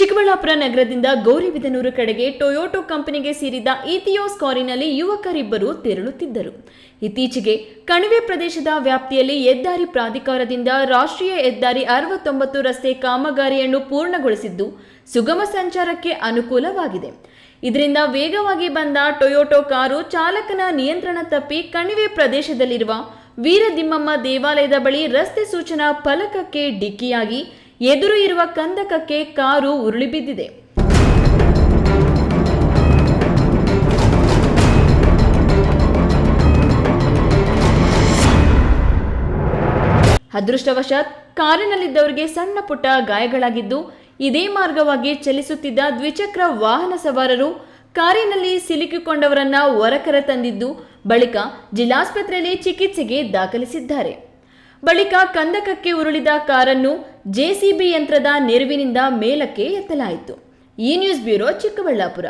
ಚಿಕ್ಕಬಳ್ಳಾಪುರ ನಗರದಿಂದ ಗೌರಿಬಿದನೂರು ಕಡೆಗೆ ಟೊಯೋಟೋ ಕಂಪನಿಗೆ ಸೇರಿದ ಇಥಿಯೋಸ್ ಕಾರಿನಲ್ಲಿ ಯುವಕರಿಬ್ಬರು ತೆರಳುತ್ತಿದ್ದರು. ಇತ್ತೀಚೆಗೆ ಕಣಿವೆ ಪ್ರದೇಶದ ವ್ಯಾಪ್ತಿಯಲ್ಲಿ ಹೆದ್ದಾರಿ ಪ್ರಾಧಿಕಾರದಿಂದ ರಾಷ್ಟ್ರೀಯ ಹೆದ್ದಾರಿ ಅರವತ್ತೊಂಬತ್ತು ರಸ್ತೆ ಕಾಮಗಾರಿಯನ್ನು ಪೂರ್ಣಗೊಳಿಸಿದ್ದು, ಸುಗಮ ಸಂಚಾರಕ್ಕೆ ಅನುಕೂಲವಾಗಿದೆ. ಇದರಿಂದ ವೇಗವಾಗಿ ಬಂದ ಟೊಯೋಟೋ ಕಾರು ಚಾಲಕನ ನಿಯಂತ್ರಣ ತಪ್ಪಿ ಕಣಿವೆ ಪ್ರದೇಶದಲ್ಲಿರುವ ವೀರದಿಮ್ಮಮ್ಮ ದೇವಾಲಯದ ಬಳಿ ರಸ್ತೆ ಸೂಚನಾ ಫಲಕಕ್ಕೆ ಡಿಕ್ಕಿಯಾಗಿ ಎದುರು ಇರುವ ಕಂದಕಕ್ಕೆ ಕಾರು ಉರುಳಿ ಬಿದ್ದಿದೆ. ಅದೃಷ್ಟವಶಾತ್ ಕಾರಿನಲ್ಲಿದ್ದವರಿಗೆ ಸಣ್ಣ ಪುಟ್ಟ ಗಾಯಗಳಾಗಿದ್ದು, ಇದೇ ಮಾರ್ಗವಾಗಿ ಚಲಿಸುತ್ತಿದ್ದ ದ್ವಿಚಕ್ರ ವಾಹನ ಸವಾರರು ಕಾರಿನಲ್ಲಿ ಸಿಲುಕಿಕೊಂಡವರನ್ನ ಹೊರಕರ ತಂದಿದ್ದು, ಬಳಿಕ ಜಿಲ್ಲಾಸ್ಪತ್ರೆಯಲ್ಲಿ ಚಿಕಿತ್ಸೆಗೆ ದಾಖಲಿಸಿದ್ದಾರೆ. ಬಳಿಕ ಕಂದಕಕ್ಕೆ ಉರುಳಿದ ಕಾರನ್ನು ಜೆಸಿಬಿ ಯಂತ್ರದ ನೆರವಿನಿಂದ ಮೇಲಕ್ಕೆ ಎತ್ತಲಾಯಿತು. ಈ ನ್ಯೂಸ್ ಬ್ಯೂರೋ ಚಿಕ್ಕಬಳ್ಳಾಪುರ.